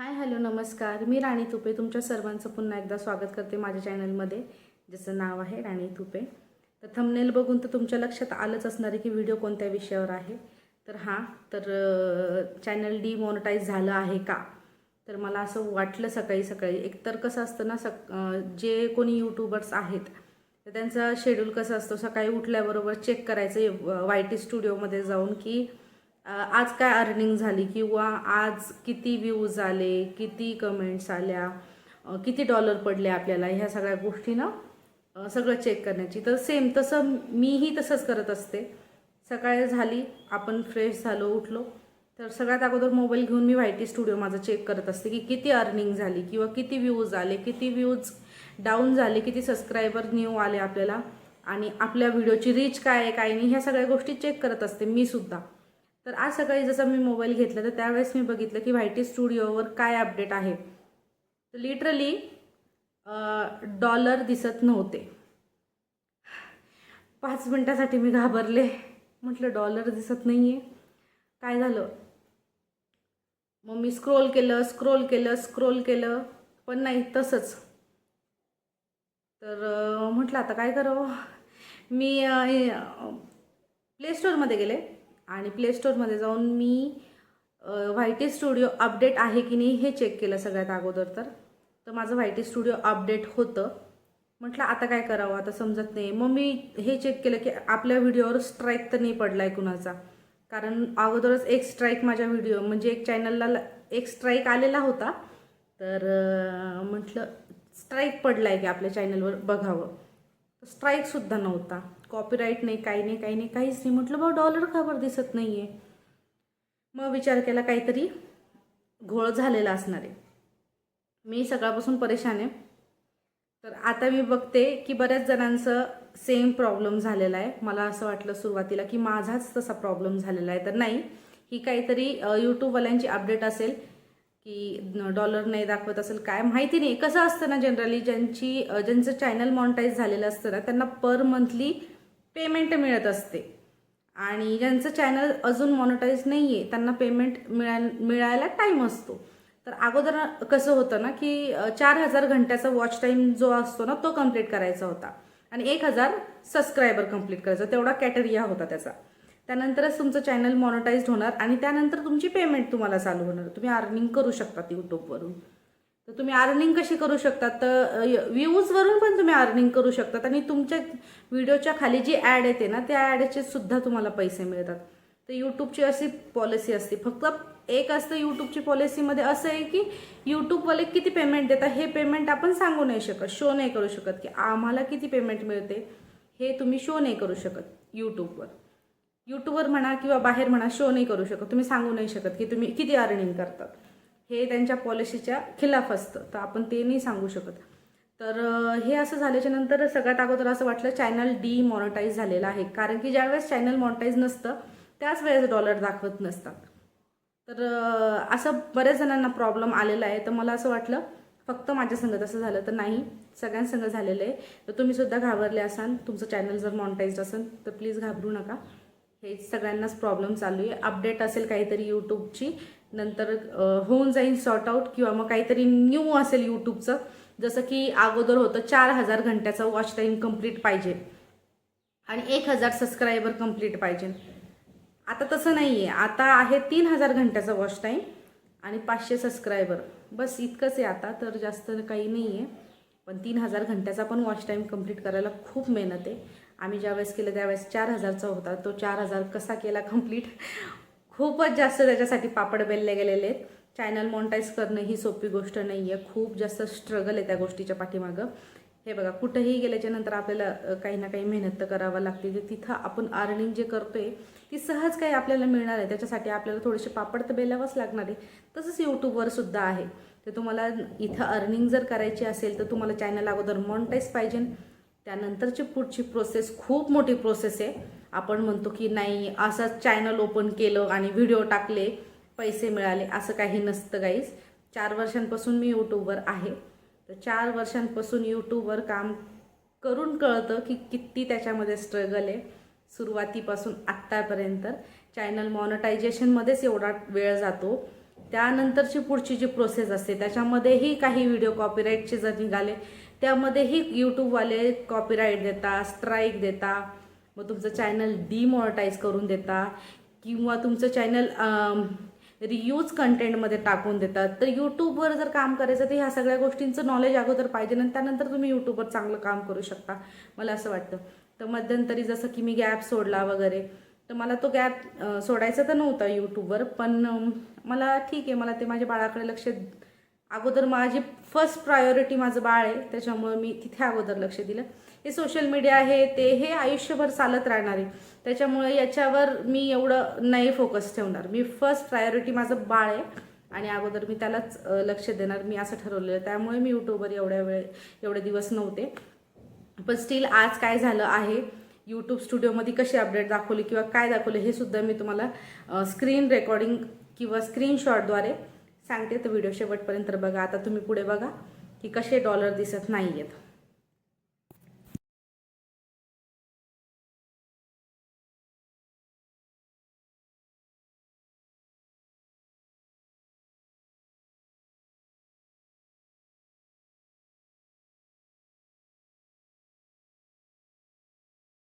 Hi hello नमस्कार. मी राणी तुपे. तुमच्या सर्वांचं पुन्हा एकदा स्वागत करते माझ्या चॅनलमध्ये ज्याचं नाव आहे राणी तुपे. तर थंबनेल बघून तर तुमच्या लक्षात आलंच असणार आहे की व्हिडिओ कोणत्या विषयावर आहे. तर हां तर चॅनल डिमॉनिटाईज झालं आहे का? तर मला असं वाटलं सकाळी सकाळी. एकतर कसं असतं ना सक जे कोणी यूट्यूबर्स आहेत तर त्यांचा शेड्यूल कसा असतो? सकाळी उठल्याबरोबर चेक करायचं वाय टी स्टुडिओमध्ये जाऊन की आज काय अर्निंग झाली किंवा आज किती व्ह्यूज आले किती कमेंट्स आल्या किती डॉलर पडले आपल्याला ह्या सगळ्या गोष्टीनं सगळं चेक करण्याची. तर सेम तसं मीही तसंच करत असते. सकाळी झाली आपण फ्रेश झालो उठलो. तर सगळ्यात अगोदर मोबाईल घेऊन मी वाय टी स्टुडिओ माझा चेक करत असते की किती अर्निंग झाली किंवा किती व्ह्यूज आले किती व्ह्यूज डाऊन झाले किती सबस्क्रायबर न्यू आले आपल्याला आणि आपल्या व्हिडिओची रीच काय आहे काय नाही ह्या सगळ्या गोष्टी चेक करत असते मी सुद्धा. तर आज सकाळी जसं मी मोबाईल घेतला तर त्यावेळेस मी बघितलं की व्हायटी स्टुडिओवर काय अपडेट आहे. तर लिटरली डॉलर दिसत नव्हते. पाच मिनटासाठी मी घाबरले. म्हटलं डॉलर दिसत नाही आहे काय झालं? मग मी स्क्रोल केलं स्क्रोल केलं स्क्रोल केलं पण नाही तसंच. तर म्हटलं आता काय करावं? मी प्ले स्टोअरमध्ये गेले. आणि प्ले स्टोरमध्ये जाऊन मी व्हायटी स्टुडिओ अपडेट आहे की नाही हे चेक केलं सगळ्यात अगोदर तर. तर माझं व्हायटी स्टुडिओ अपडेट होतं. म्हटलं आता काय करावं? आता समजत नाही. मग मी हे चेक केलं की आपल्या व्हिडिओवर स्ट्राईक तर नाही पडला आहे कुणाचा. कारण अगोदरच एक स्ट्राईक माझ्या व्हिडिओ म्हणजे एक चॅनलला एक स्ट्राईक आलेला होता. तर म्हटलं स्ट्राईक पडला आहे की आपल्या चॅनलवर बघावं. स्ट्राईकसुद्धा नव्हता. कॉपीराईट नाही काही नाही काही नाही काहीच नाही. म्हटलं बा डॉलर खबर दिसत नाही आहे मग विचार केला काहीतरी घोळ झालेला असणार आहे. मी सकाळपासून परेशान आहे. तर आता मी बघते की बऱ्याच जणांचं सेम प्रॉब्लेम झालेला आहे. मला असं वाटलं सुरुवातीला की माझाच तसा प्रॉब्लेम झालेला आहे. तर नाही ही काहीतरी यूट्यूबवाल्यांची अपडेट असेल. की डॉलर नाही दाखवत असेल काय माहिती नाही. कसं असतं ना जनरली ज्यांची ज्यांचं चॅनल मॉनिटाईज झालेलं असतं ना त्यांना पर मंथली पेमेंट मिळत असते. आणि ज्यांचं चॅनल अजून मॉनिटाईज नाही आहे त्यांना पेमेंट मिळा मिळायला टाईम असतो. तर अगोदर कसं होतं ना की चार हजार घंट्याचा वॉच टाईम जो असतो ना तो कंप्लीट करायचा होता. आणि एक हजार सबस्क्रायबर कंप्लीट करायचा. तेवढा कॅटेरिया होता त्याचा. त्यानंतरच तुमचं चॅनल मॉनिटाईज होणार आणि त्यानंतर तुमची पेमेंट तुम्हाला चालू होणार. तुम्ही अर्निंग करू शकतात यूट्यूबवरून तर तुम्ही अर्निंग कशी करू शकतात? तर व्ह्यूजवरून पण तुम्ही अर्निंग करू शकतात आणि तुमच्या व्हिडिओच्या खाली जी ॲड येते ना त्या ॲडचे सुद्धा तुम्हाला पैसे मिळतात. तर यूट्यूबची अशी पॉलिसी असते. फक्त एक असतं यूट्यूबची पॉलिसीमध्ये असं आहे की यूट्यूबवाले किती पेमेंट देतात हे पेमेंट आपण सांगू नाही शकत शो नाही करू शकत की आम्हाला किती पेमेंट मिळते हे तुम्ही शो नाही करू शकत यूट्यूबवर यूट्यूबवर म्हणा किंवा बाहेर म्हणा शो नाही करू शकत. तुम्ही सांगू नाही शकत की तुम्ही किती अर्निंग करतात. हे त्यांच्या पॉलिसीच्या खिलाफ असतं. तर आपण ते नाही सांगू शकत. तर हे असं झाल्याच्यानंतर सगळ्यात अगोदर असं वाटलं चॅनल डी मॉनिटाईज झालेलं आहे. कारण की ज्यावेळेस चॅनल मॉनिटाईज नसतं त्याच वेळेस डॉलर दाखवत नसतात. तर असं बऱ्याच जणांना प्रॉब्लेम आलेला आहे. तर मला असं वाटलं फक्त माझ्या संगत असं झालं तर नाही. सगळ्यांसंग झालेलं आहे. तर तुम्ही सुद्धा घाबरले असाल. तुमचं चॅनल जर मॉनिटाईज असेल तर प्लीज घाबरू नका. हे सगळ्यांनाच प्रॉब्लेम चालू आहे. अपडेट असेल काहीतरी यूट्यूबची नंतर होऊन जाईल सॉर्ट आऊट किंवा मग काहीतरी न्यू असेल यूट्यूबचं जसं की अगोदर होतं चार हजार घंट्याचा वॉच टाईम कंप्लीट पाहिजे. आणि एक हजार सबस्क्रायबर कंप्लीट पाहिजे. आता तसं नाही आहे आता आहे तीन हजार घंट्याचा वॉच टाईम आणि पाचशे सबस्क्रायबर बस इतकंच आहे आता तर जास्त काही नाही आहे पण तीन हजार घंट्याचा पण वॉच टाईम कंप्लीट करायला खूप मेहनत आहे. आम्ही ज्यावेळेस केलं त्यावेळेस चार हजारचा होता. तो चार हजार कसा केला कंप्लीट खूपच जास्त त्याच्यासाठी पापड बेलले गेलेले आहेत. चॅनल मॉनिटाईज करणं ही सोपी गोष्ट नाही आहे खूप जास्त स्ट्रगल आहे त्या गोष्टीच्या पाठीमागं. हे बघा कुठेही गेल्याच्यानंतर आपल्याला काही ना काही मेहनत तर करावं लागते. तर तिथं आपण अर्निंग जे करतोय ती सहज काही आपल्याला मिळणार आहे. त्याच्यासाठी आपल्याला थोडेसे पापड तर बेलावंच लागणार आहे. तसंच यूट्यूबवर सुद्धा आहे. तर तुम्हाला इथं अर्निंग जर करायची असेल तर तुम्हाला चॅनल अगोदर मॉनिटाईज पाहिजे. त्यानंतरची पुढची प्रोसेस खूप मोठी प्रोसेस आहे. आपण म्हणतो की नाही असं चॅनल ओपन केलं आणि व्हिडिओ टाकले पैसे मिळाले असं काही नसतं गाईज चार वर्षांपासून मी यूट्यूबवर आहे. तर चार वर्षांपासून यूट्यूबवर काम करून कळतं की किती त्याच्यामध्ये स्ट्रगल आहे. सुरुवातीपासून आत्तापर्यंत चॅनल मॉनिटायझेशनमध्येच एवढा वेळ जातो. त्यानंतरची पुढची जी प्रोसेस असते त्याच्यामध्येही काही व्हिडिओ कॉपीराईटचे जर निघाले त्यामध्येही यूट्यूबवाले कॉपीराईट देता स्ट्राईक देता मग तुमचं चॅनल डिमॉनिटाईज करून देता किंवा तुमचं चॅनल रियूज कंटेंटमध्ये टाकून देतात तर यूट्यूबवर जर काम करायचं तर ह्या सगळ्या गोष्टींचं नॉलेज अगोदर पाहिजे आणि त्यानंतर तुम्ही यूट्यूबवर चांगलं काम करू शकता. मला असं वाटतं. तर मध्यंतरी जसं की मी गॅप सोडला वगैरे तर मला तो गॅप सोडायचा तर नव्हता यूट्यूबवर पण मला ठीक आहे. मला ते माझ्या बाळाकडे लक्ष अगोदर माझी फर्स्ट प्रायोरिटी माझं बाळ आहे त्याच्यामुळे मी तिथे अगोदर लक्ष दिलं. हे सोशल मीडिया आहे ते हे आयुष्यभर चालत राहणार आहे. त्याच्यामुळे याच्यावर मी एवढं नाही फोकस ठेवणार. मी फर्स्ट प्रायोरिटी माझं बाळ आहे आणि अगोदर मी त्यालाच लक्ष देणार मी असं ठरवलेलं आहे. त्यामुळे मी यूट्यूबवर एवढ्या वेळ एवढे दिवस नव्हते. पण स्टील आज काय झालं आहे यूट्यूब स्टुडिओमध्ये कशी अपडेट दाखवली किंवा काय दाखवले हे सुद्धा मी तुम्हाला स्क्रीन रेकॉर्डिंग किंवा स्क्रीनशॉटद्वारे सांगते तर व्हिडिओ शेवटपर्यंत बघा. आता तुम्ही पुढे बघा की कसे डॉलर दिसत नाही आहेत